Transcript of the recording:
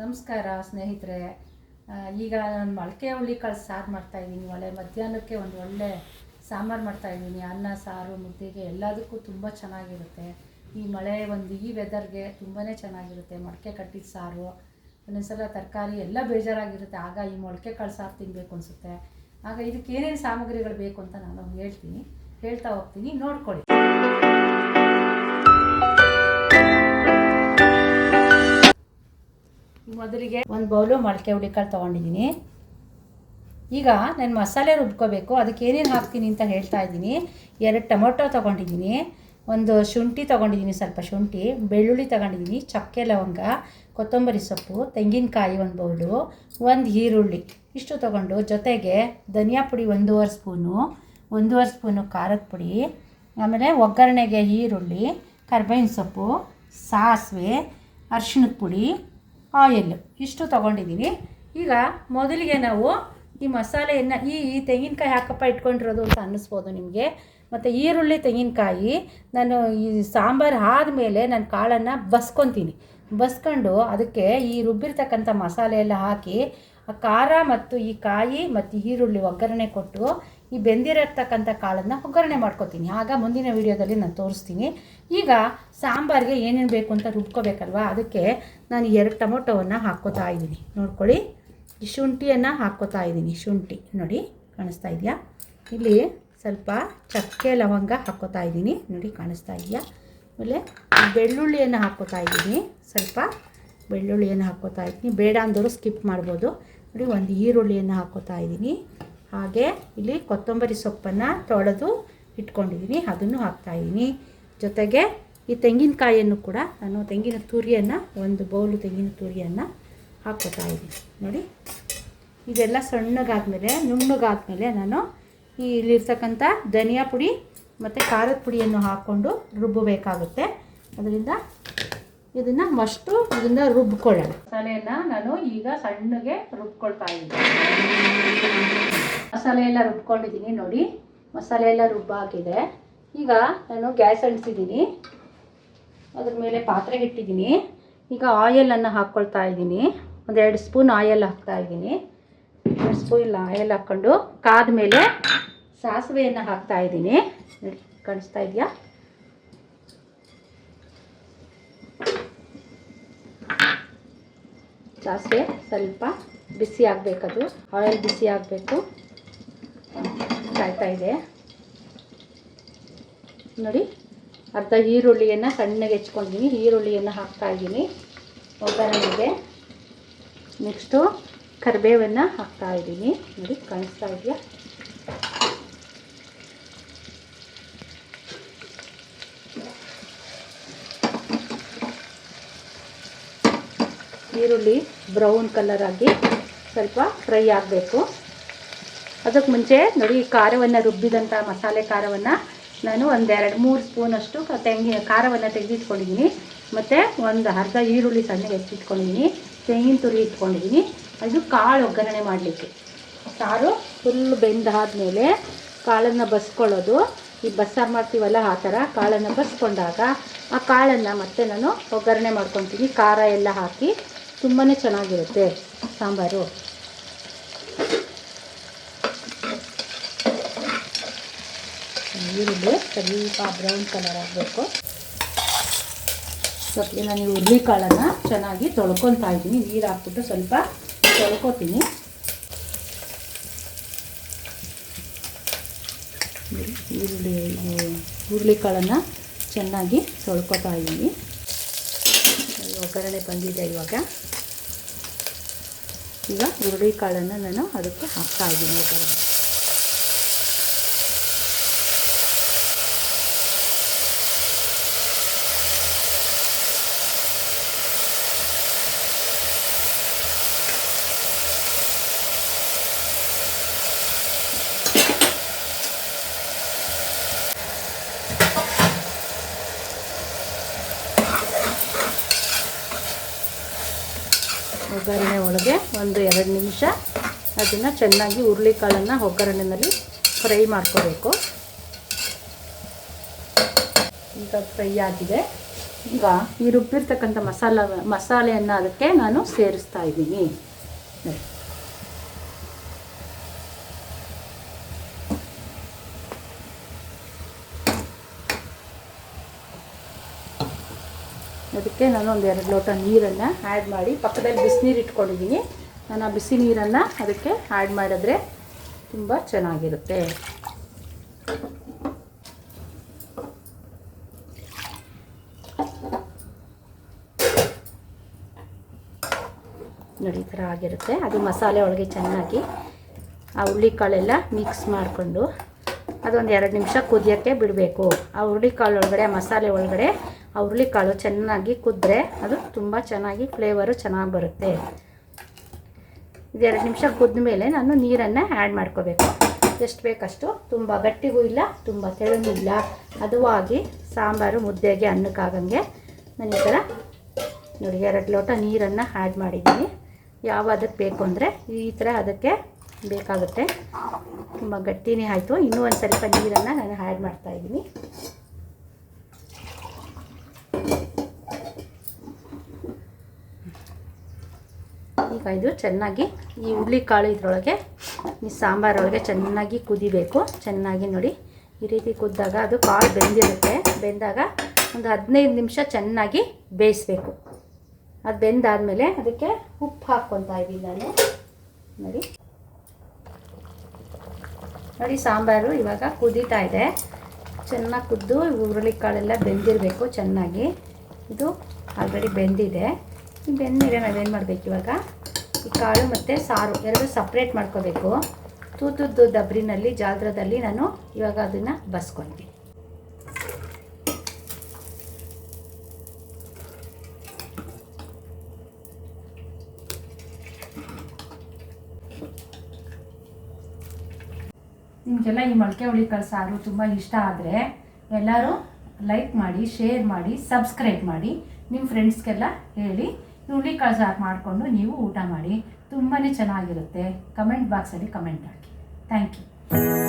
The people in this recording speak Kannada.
ನಮಸ್ಕಾರ ಸ್ನೇಹಿತರೆ. ಈಗ ನಾನು ಮೊಳಕೆ ಹುಳಿ ಕಾಳು ಸಾರು ಮಾಡ್ತಾಯಿದ್ದೀನಿ ಒಳ್ಳೆ ಮಧ್ಯಾಹ್ನಕ್ಕೆ ಒಂದು ಒಳ್ಳೆ ಸಾಂಬಾರು ಮಾಡ್ತಾಯಿದ್ದೀನಿ ಅನ್ನ, ಸಾರು, ಮುದ್ದೆಗೆ ಎಲ್ಲದಕ್ಕೂ ತುಂಬ ಚೆನ್ನಾಗಿರುತ್ತೆ. ಈ ಮಳೆ ಒಂದು ಈ ವೆದರ್ಗೆ ತುಂಬಾ ಚೆನ್ನಾಗಿರುತ್ತೆ. ಮೊಳಕೆ ಕಟ್ಟಿದ ಸಾರು, ಒಂದೊಂದ್ಸಲ ತರಕಾರಿ ಎಲ್ಲ ಬೇಜಾರಾಗಿರುತ್ತೆ. ಆಗ ಈ ಮೊಳಕೆ ಕಾಳು ಸಾರು ತಿನ್ನಬೇಕು ಅನಿಸುತ್ತೆ. ಆಗ ಇದಕ್ಕೆ ಏನೇನು ಸಾಮಗ್ರಿಗಳು ಬೇಕು ಅಂತ ನಾನು ಹೇಳ್ತೀನಿ. ಹೇಳ್ತಾ ಹೋಗ್ತೀನಿ. ನೋಡ್ಕೊಳ್ಳಿ. ಮೊದಲಿಗೆ ಒಂದು ಬೌಲು ಮೊಳಕೆ ಹುಳಿಕಾಳು ತೊಗೊಂಡಿದ್ದೀನಿ ಈಗ ನಾನು ಮಸಾಲೆ ರುಬ್ಕೋಬೇಕು, ಅದಕ್ಕೆ ಏನೇನು ಹಾಕ್ತೀನಿ ಅಂತ ಹೇಳ್ತಾ ಇದ್ದೀನಿ. ಎರಡು ಟೊಮೊಟೊ ತೊಗೊಂಡಿದ್ದೀನಿ ಒಂದು ಶುಂಠಿ ತೊಗೊಂಡಿದ್ದೀನಿ ಸ್ವಲ್ಪ ಶುಂಠಿ, ಬೆಳ್ಳುಳ್ಳಿ ತೊಗೊಂಡಿದ್ದೀನಿ ಚಕ್ಕೆ, ಲವಂಗ, ಕೊತ್ತಂಬರಿ ಸೊಪ್ಪು, ತೆಂಗಿನಕಾಯಿ ಒಂದು ಬೌಲು ಒಂದು ಈರುಳ್ಳಿ ಇಷ್ಟು ತೊಗೊಂಡು ಜೊತೆಗೆ ಧನಿಯಾ ಪುಡಿ ಒಂದೂವರೆ ಸ್ಪೂನು ಒಂದೂವರೆ ಸ್ಪೂನು ಖಾರದ ಪುಡಿ, ಆಮೇಲೆ ಒಗ್ಗರಣೆಗೆ ಈರುಳ್ಳಿ, ಕರ್ಬೇವಿನ ಸೊಪ್ಪು, ಸಾಸಿವೆ, ಅರಿಶಿಣದ ಪುಡಿ ಆಯಿಲ್ ಇಷ್ಟು ತೊಗೊಂಡಿದ್ದೀನಿ ಈಗ ಮೊದಲಿಗೆ ನಾವು ಈ ಮಸಾಲೆಯನ್ನು ಈ ಈ ತೆಂಗಿನಕಾಯಿ ಹಾಕಪ್ಪ ಇಟ್ಕೊಂಡಿರೋದು ಅಂತ ಅನ್ನಿಸ್ಬೋದು ನಿಮಗೆ. ಮತ್ತು ಈರುಳ್ಳಿ ತೆಂಗಿನಕಾಯಿ, ನಾನು ಈ ಸಾಂಬಾರು ಆದಮೇಲೆ ನಾನು ಕಾಳನ್ನು ಬಸ್ಕೊತೀನಿ. ಬಸ್ಕೊಂಡು ಅದಕ್ಕೆ ಈ ರುಬ್ಬಿರ್ತಕ್ಕಂಥ ಮಸಾಲೆ ಎಲ್ಲ ಹಾಕಿ, ಆ ಖಾರ ಮತ್ತು ಈ ಕಾಯಿ ಮತ್ತು ಈರುಳ್ಳಿ ಒಗ್ಗರಣೆ ಕೊಟ್ಟು ಈ ಬೆಂದಿರತಕ್ಕಂಥ ಕಾಳನ್ನು ಒಗ್ಗರಣೆ ಮಾಡ್ಕೊತೀನಿ. ಆಗ ಮುಂದಿನ ವೀಡಿಯೋದಲ್ಲಿ ನಾನು ತೋರಿಸ್ತೀನಿ. ಈಗ ಸಾಂಬಾರಿಗೆ ಏನೇನು ಬೇಕು ಅಂತ ರುಬ್ಕೋಬೇಕಲ್ವಾ? ಅದಕ್ಕೆ ನಾನು ಎರಡು ಟೊಮೊಟೊವನ್ನು ಹಾಕ್ಕೋತಾ ಇದ್ದೀನಿ. ನೋಡ್ಕೊಳ್ಳಿ. ಈ ಶುಂಠಿಯನ್ನು ಹಾಕ್ಕೋತಾ ಇದ್ದೀನಿ. ಶುಂಠಿ ನೋಡಿ, ಕಾಣಿಸ್ತಾ ಇದೆಯಾ? ಇಲ್ಲಿ ಸ್ವಲ್ಪ ಚಕ್ಕೆ ಲವಂಗ ಹಾಕ್ಕೋತಾ ಇದ್ದೀನಿ. ನೋಡಿ, ಕಾಣಿಸ್ತಾ ಇದೆಯಾ? ಆಮೇಲೆ ಬೆಳ್ಳುಳ್ಳಿಯನ್ನು ಹಾಕ್ಕೋತಾ ಇದ್ದೀನಿ. ಸ್ವಲ್ಪ ಬೆಳ್ಳುಳ್ಳಿಯನ್ನು ಹಾಕ್ಕೋತಾ ಇದ್ದೀನಿ. ಬೇಡ ಅಂದರೂ ಸ್ಕಿಪ್ ಮಾಡ್ಬೋದು. ನೋಡಿ, ಒಂದು ಈರುಳ್ಳಿಯನ್ನು ಹಾಕ್ಕೋತಾ ಇದ್ದೀನಿ. ಹಾಗೆ ಇಲ್ಲಿ ಕೊತ್ತಂಬರಿ ಸೊಪ್ಪನ್ನು ತೊಳೆದು ಇಟ್ಕೊಂಡಿದ್ದೀನಿ, ಅದನ್ನು ಹಾಕ್ತಾಯಿದ್ದೀನಿ ಜೊತೆಗೆ ಈ ತೆಂಗಿನಕಾಯಿಯನ್ನು ಕೂಡ ನಾನು ತೆಂಗಿನ ತುರಿಯನ್ನು, ಒಂದು ಬೌಲು ತೆಂಗಿನ ತುರಿಯನ್ನು ಹಾಕ್ಕೊತಾ ಇದ್ದೀನಿ. ನೋಡಿ, ಇದೆಲ್ಲ ಸಣ್ಣಗಾದಮೇಲೆ, ನುಣ್ಣಗಾದ್ಮೇಲೆ ನಾನು ಈ ಇಲ್ಲಿರ್ತಕ್ಕಂಥ ಧನಿಯಾ ಪುಡಿ ಮತ್ತು ಖಾರದ ಪುಡಿಯನ್ನು ಹಾಕ್ಕೊಂಡು ರುಬ್ಬಬೇಕಾಗುತ್ತೆ. ಅದರಿಂದ ಇದನ್ನು ಮಷ್ಟು ಇದನ್ನು ರುಬ್ಕೊಳ್ಳೋಣ. ಮಸಾಲೆಯನ್ನು ನಾನು ಈಗ ಸಣ್ಣಗೆ ರುಬ್ಕೊಳ್ತಾ ಇದ್ದೀನಿ. ಮಸಾಲೆ ಎಲ್ಲ ರುಬ್ಕೊಂಡಿದ್ದೀನಿ ನೋಡಿ. ಮಸಾಲೆ ಎಲ್ಲ ರುಬ್ಬಾಕಿದೆ ಈಗ ನಾನು ಗ್ಯಾಸ್ ಅಂಟಿಸಿದ್ದೀನಿ. ಅದ್ರ ಮೇಲೆ ಪಾತ್ರೆ ಇಟ್ಟಿದ್ದೀನಿ. ಈಗ ಆಯಲನ್ನು ಹಾಕ್ಕೊಳ್ತಾ ಇದ್ದೀನಿ. ಒಂದೆರಡು ಸ್ಪೂನ್ ಆಯಲ್ ಹಾಕ್ತಾ ಇದ್ದೀನಿ. ಎರಡು ಸ್ಪೂನ್ ಆಯಲ್ ಹಾಕ್ಕೊಂಡು ಕಾದ ಮೇಲೆ ಸಾಸಿವೆಯನ್ನು ಹಾಕ್ತಾ ಇದ್ದೀನಿ. ಕಾಣಿಸ್ತಾ ಇದೆಯಾ? ಸಾಸಿವೆ ಸ್ವಲ್ಪ ಬಿಸಿ ಆಗಬೇಕದು. ಆಯಿಲ್ ಬಿಸಿ ಆಗಬೇಕು. ಕಾಯ್ತಾ ಇದೆ. ನೋಡಿ, ಅರ್ಧ ಈರುಳ್ಳಿಯನ್ನು ಸಣ್ಣಗೆ ಹೆಚ್ಕೊಂಡಿದ್ದೀನಿ ಈರುಳ್ಳಿಯನ್ನು ಹಾಕ್ತಾ ಇದ್ದೀನಿ ಒಗ್ಗರಣೆಗೆ ನೆಕ್ಸ್ಟು ಕರಿಬೇವನ್ನು ಹಾಕ್ತಾ ಇದ್ದೀನಿ ನೋಡಿ, ಕಾಣಿಸ್ತಾ ಇದೆಯಾ? ಈರುಳ್ಳಿ ಬ್ರೌನ್ ಕಲರ್ ಆಗಿ ಸ್ವಲ್ಪ ಫ್ರೈ ಆಗಬೇಕು. ಅದಕ್ಕೆ ಮುಂಚೆ ನೋಡಿ ಖಾರವನ್ನು ರುಬ್ಬಿದಂಥ ಮಸಾಲೆ ಖಾರವನ್ನು ನಾನು ಒಂದೆರಡು ಮೂರು ಸ್ಪೂನಷ್ಟು ತೆಂಗಿನ ಖಾರವನ್ನು ತೆಗೆದಿಟ್ಕೊಂಡಿದ್ದೀನಿ ಮತ್ತು ಒಂದು ಅರ್ಧ ಈರುಳ್ಳಿ ಸಣ್ಣಗೆ ಹೆಚ್ಚಿಟ್ಕೊಂಡಿದ್ದೀನಿ ತೆಂಗಿನ ತುರಿ ಇಟ್ಕೊಂಡಿದ್ದೀನಿ ಅದು ಕಾಳು ಒಗ್ಗರಣೆ ಮಾಡಲಿಕ್ಕೆ. ಸಾರು ಫುಲ್ ಬೆಂದಾದ್ಮೇಲೆ ಕಾಳನ್ನು ಬಸ್ಕೊಳ್ಳೋದು. ಈ ಬಸ್ಸಾರು ಮಾಡ್ತೀವಲ್ಲ ಆ ಥರ ಕಾಳನ್ನು ಬಸ್ಕೊಂಡಾಗ ಆ ಕಾಳನ್ನು ಮತ್ತೆ ನಾನು ಒಗ್ಗರಣೆ ಮಾಡ್ಕೊತೀನಿ. ಖಾರ ಎಲ್ಲ ಹಾಕಿ ತುಂಬಾ ಚೆನ್ನಾಗಿರುತ್ತೆ ಸಾಂಬಾರು. ಈರುಳ್ಳಿ ಸ್ವಲ್ಪ ಬ್ರೌನ್ ಕಲರ್ ಆಗಬೇಕು. ಸ್ವಲ್ಪ ನಾನು ಈ ಹುರುಳಿಕಾಳನ್ನು ಚೆನ್ನಾಗಿ ತೊಳ್ಕೊತಾ ಇದ್ದೀನಿ. ನೀರು ಹಾಕ್ಬಿಟ್ಟು ಸ್ವಲ್ಪ ತೊಳ್ಕೊತೀನಿ. ಈರುಳ್ಳಿ ಹುರುಳಿಕಾಳನ್ನು ಚೆನ್ನಾಗಿ ತೊಳ್ಕೊತಾ ಇದ್ದೀನಿ. ಒಗ್ಗರಣೆ ಬಂದಿದೆ ಇವಾಗ. ಈಗ ಹುರುಳಿಕಾಳನ್ನು ನಾನು ಅದಕ್ಕೆ ಹಾಕ್ತಾ ಇದ್ದೀನಿ ಒಗ್ಗರಣೆ ಒಗ್ಗರಣೆ ಒಳಗೆ ಒಂದು ಎರಡು ನಿಮಿಷ ಅದನ್ನು ಚೆನ್ನಾಗಿ ಹುರುಳಿಕಾಳನ್ನು ಒಗ್ಗರಣೆಯಲ್ಲಿ ಫ್ರೈ ಮಾಡ್ಕೋಬೇಕು. ಈಗ ಫ್ರೈ ಆಗಿದೆ. ಈಗ ಈ ರುಬ್ಬಿರ್ತಕ್ಕಂಥ ಮಸಾಲ, ಮಸಾಲೆಯನ್ನು ಅದಕ್ಕೆ ನಾನು ಸೇರಿಸ್ತಾ ಇದ್ದೀನಿ. ಅದಕ್ಕೆ ನಾನು ಒಂದು ಎರಡು ಲೋಟ ನೀರನ್ನು ಆ್ಯಡ್ ಮಾಡಿ, ಪಕ್ಕದಲ್ಲಿ ಬಿಸಿನೀರು ಇಟ್ಕೊಂಡಿದ್ದೀನಿ. ನಾನು ಆ ಬಿಸಿ ನೀರನ್ನು ಅದಕ್ಕೆ ಆ್ಯಡ್ ಮಾಡಿದ್ರೆ ತುಂಬ ಚೆನ್ನಾಗಿರುತ್ತೆ. ನೋಡಿ, ಈ ಥರ ಆಗಿರುತ್ತೆ. ಅದು ಮಸಾಲೆ ಒಳಗೆ ಚೆನ್ನಾಗಿ ಆ ಹುಳ್ಳಿಕಾಳೆಲ್ಲ ಮಿಕ್ಸ್ ಮಾಡಿಕೊಂಡು ಅದೊಂದು ಎರಡು ನಿಮಿಷ ಕುದಿಯೋಕ್ಕೆ ಬಿಡಬೇಕು. ಆ ಹುರುಳಿಕಾಳು ಒಳಗಡೆ ಮಸಾಲೆ ಒಳಗಡೆ ಹುರುಳಿಕಾಳು ಚೆನ್ನಾಗಿ ಕುದ್ರೆ ಅದು ತುಂಬ ಚೆನ್ನಾಗಿ ಫ್ಲೇವರು ಚೆನ್ನಾಗಿ ಬರುತ್ತೆ. ಇದೆರಡು ನಿಮಿಷ ಕುದ್ದ ಮೇಲೆ ನಾನು ನೀರನ್ನು ಆ್ಯಡ್ ಮಾಡ್ಕೋಬೇಕು. ಎಷ್ಟು ಬೇಕಷ್ಟು? ತುಂಬ ಗಟ್ಟಿಗೂ ಇಲ್ಲ, ತುಂಬ ತೆಳುನೂ ಇಲ್ಲ. ಅದುವಾಗಿ ಸಾಂಬಾರು ಮುದ್ದೆಗೆ ಅನ್ನಕ್ಕಾಗಂಗೆ ನಾನು ಈ ಥರ ನೋಡಿ ಎರಡು ಲೋಟ ನೀರನ್ನು ಆ್ಯಡ್ ಮಾಡಿದ್ದೀನಿ. ಯಾವ ಅದಕ್ಕೆ ಬೇಕು ಅಂದರೆ ಈ ಥರ ಅದಕ್ಕೆ ಬೇಕಾಗುತ್ತೆ. ತುಂಬ ಗಟ್ಟಿನೇ ಆಯಿತು. ಇನ್ನೂ ಒಂದು ಸ್ವಲ್ಪ ನೀರನ್ನು ನಾನು ಆ್ಯಡ್ ಮಾಡ್ತಾಯಿದ್ದೀನಿ ಈಗ ಇದು ಚೆನ್ನಾಗಿ ಈ ಹುರುಳಿಕಾಳು ಇದರೊಳಗೆ, ಈ ಸಾಂಬಾರೊಳಗೆ ಚೆನ್ನಾಗಿ ಕುದಿಬೇಕು. ಚೆನ್ನಾಗಿ ನೋಡಿ. ಈ ರೀತಿ ಕುದ್ದಾಗ ಅದು ಕಾಳು ಬೆಂದಿರುತ್ತೆ. ಬೆಂದಾಗ ಒಂದು ಹದಿನೈದು ನಿಮಿಷ ಚೆನ್ನಾಗಿ ಬೇಯಿಸ್ಬೇಕು. ಅದು ಬೆಂದಾದಮೇಲೆ ಅದಕ್ಕೆ ಉಪ್ಪು ಹಾಕ್ಕೊತಾ ಇದ್ದೀನಿ ನಾನು. ನೋಡಿ. ನೋಡಿ, ಸಾಂಬಾರು ಇವಾಗ ಕುದೀತಾ ಇದೆ. ಚೆನ್ನಾಗಿ ಕುದ್ದು ಹುರುಳಿಕಾಳೆಲ್ಲ ಬೆಂದಿರಬೇಕು ಚೆನ್ನಾಗಿ. ಇದು ಆಲ್ರೆಡಿ ಬೆಂದಿದೆ. ಈ ಬೆಂದ್ಮೇಲೆ ನಾವೇನು ಮಾಡಬೇಕು ಇವಾಗ? ಈ ಕಾಳು ಮತ್ತು ಸಾರು ಎರಡು ಸಪ್ರೇಟ್ ಮಾಡ್ಕೋಬೇಕು. ತೂತುದ್ದು ದಬ್ರಿನಲ್ಲಿ ಜಾಲ್ರದಲ್ಲಿ ನಾನು ಇವಾಗ ಅದನ್ನು ಬಸ್ಕೊತೀನಿ. ನಿಮಗೆಲ್ಲ ಈ ಮೊಳಕೆ ಹುಳಿಕಾಳು ಸಾರು ತುಂಬ ಇಷ್ಟ ಆದರೆ ಎಲ್ಲರೂ ಲೈಕ್ ಮಾಡಿ ಶೇರ್ ಮಾಡಿ ಸಬ್ಸ್ಕ್ರೈಬ್ ಮಾಡಿ. ನಿಮ್ಮ ಫ್ರೆಂಡ್ಸ್ಗೆಲ್ಲ ಹೇಳಿ ಹುಳಿಕಾಳು ಸಾರು ಮಾಡಿಕೊಂಡು ನೀವು ಊಟ ಮಾಡಿ ತುಂಬಾ ಚೆನ್ನಾಗಿರುತ್ತೆ. ಕಮೆಂಟ್ ಬಾಕ್ಸಲ್ಲಿ ಕಮೆಂಟ್ ಹಾಕಿ. Thank you